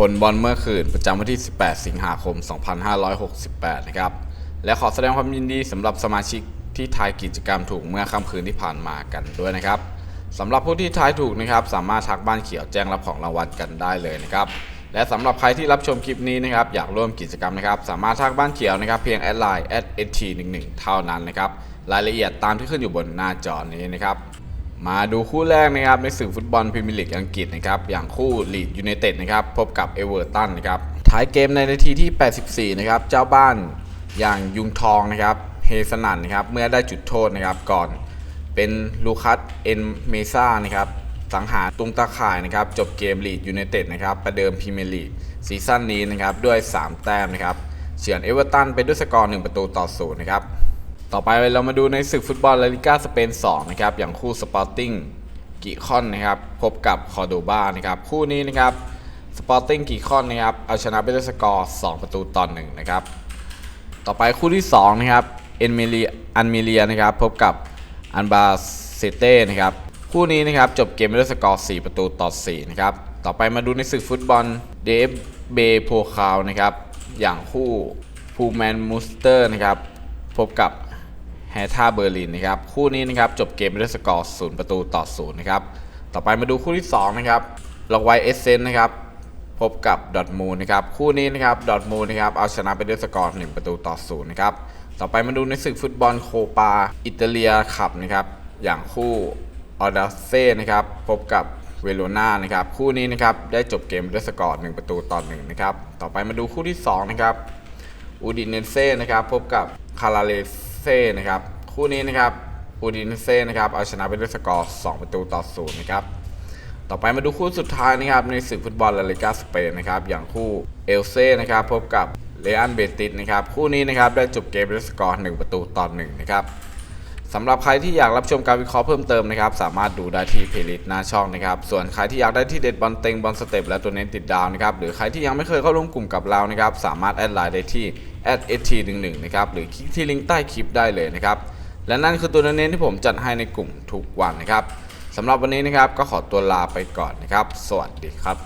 ผลบอลเมื่อคืนประจำวันที่ 18 สิงหาคม 2568 นะครับ และขอแสดงความยินดีสำหรับสมาชิกที่ทายกิจกรรมถูกเมื่อค่ำคืนที่ผ่านมากันด้วยนะครับสำหรับผู้ที่ทายถูกนะครับ สามารถทักบ้านเขียวแจ้งรับของรางวัลกันได้เลยนะครับ และสำหรับใครที่รับชมคลิปนี้นะครับอยากร่วมกิจกรรมนะครับ สามารถทักบ้านเขียวนะครับ เพียงแอดไลน์ @st11 เท่านั้นนะครับ รายละเอียดตามที่ขึ้นอยู่บนหน้าจอนี้นะครับ มาดูคู่แรกนะครับในศึกฟุตบอลพรีเมียร์ลีกอังกฤษนะครับอย่างคู่ลีดยูไนเต็ดนะครับพบกับเอเวอร์ตันนะครับท้ายเกมในนาทีที่ 84 นะครับเจ้าบ้านอย่างยุงทองนะครับเฮสนันนะครับเมื่อได้จุดโทษนะครับก่อนเป็นลูคัสเอ็นเมซ่านะครับสังหารตุงตาข่ายนะครับจบเกมลีดยูไนเต็ดนะครับประเดิมพรีเมียร์ลีกซีซั่นนี้นะครับด้วย 3 แต้มนะครับเฉือนเอเวอร์ตันไปด้วยสกอร์ 1 ประตูต่อศูนย์นะครับ ต่อไปเรามาดูในศึกฟุตบอลลาลิก้าสเปน2นะครับอย่างคู่สปอร์ติ้งกิคอนนะครับพบกับคอร์โดบานะครับคู่นี้นะครับสปอร์ติ้งกิคอนนะครับเอาชนะไปด้วยสกอร์2ประตูต่อ1นะครับต่อไปคู่ที่2นะครับเอ็นเมเลียอันเมเลียนะครับพบกับอันบาเซเต้นะครับคู่นี้นะครับจบเกมไปด้วยสกอร์ 4 ประตูต่อ4นะครับต่อไปมาดูในศึกฟุตบอลเดฟเบโพคาวนะครับอย่างคู่พูแมนมูสเตอร์นะครับพบกับ แฮท่าเบอร์ลินนะครับคู่นี้นะครับจบเกมด้วยสกอร์0ประตูต่อ0นย์นะครับต่อไปมาดูคู่ที่2นะครับลอกไวเอเซนนะครับพบกับดอทมูนะครับคู่นี้นะครับดอทมูนะครับเอาชนะไปด้วยสกอร์1ประตูต่อ0นย์นะครับต่อไปมาดูในศึกฟุตบอลโคปาอิตาเลียคัพนะครับอย่างคู่ออดาเซ่นะครับพบกับเวโรนานะครับคู่นี้นะครับได้จบเกมด้วยสกอร์1ประตูต่อ1นะครับต่อไปมาดูคู่ที่2นะครับอูดิเนเซ่นะครับพบกับคาราเล เซ่นะครับ คู่นี้นะครับอูดินเซ่นะครับเอาชนะไปด้วยสกอร์ 2 ประตูต่อศูนย์นะครับ ต่อไปมาดูคู่สุดท้ายนะครับในศึกฟุตบอลลาลิกาสเปนนะครับอย่างคู่เอลเซ่นะครับพบกับเลอันเบติสนะครับคู่นี้นะครับได้จบเกมด้วยสกอร์ 1 ประตูต่อ1นะครับสำหรับใครที่อยากรับชมการวิเคราะห์เพิ่มเติมนะครับ สามารถดูได้ที่เพลย์ลิสต์หน้าช่องนะครับ ส่วนใครที่อยากได้ที่เด็ดบอลเต็งบอลสเต็ปและตัวเน้นติดดาวนะครับ หรือใครที่ยังไม่เคยเข้าร่วมกลุ่มกับเรานะครับ สามารถแอดไลน์ได้ที่ @st11 นะครับหรือคลิกที่ลิงก์ใต้คลิปได้เลยนะครับและนั่นคือตัวเน้นที่ผมจัดให้ในกลุ่มทุกวันนะครับสำหรับวันนี้นะครับก็ขอตัวลาไปก่อนนะครับ สวัสดีครับ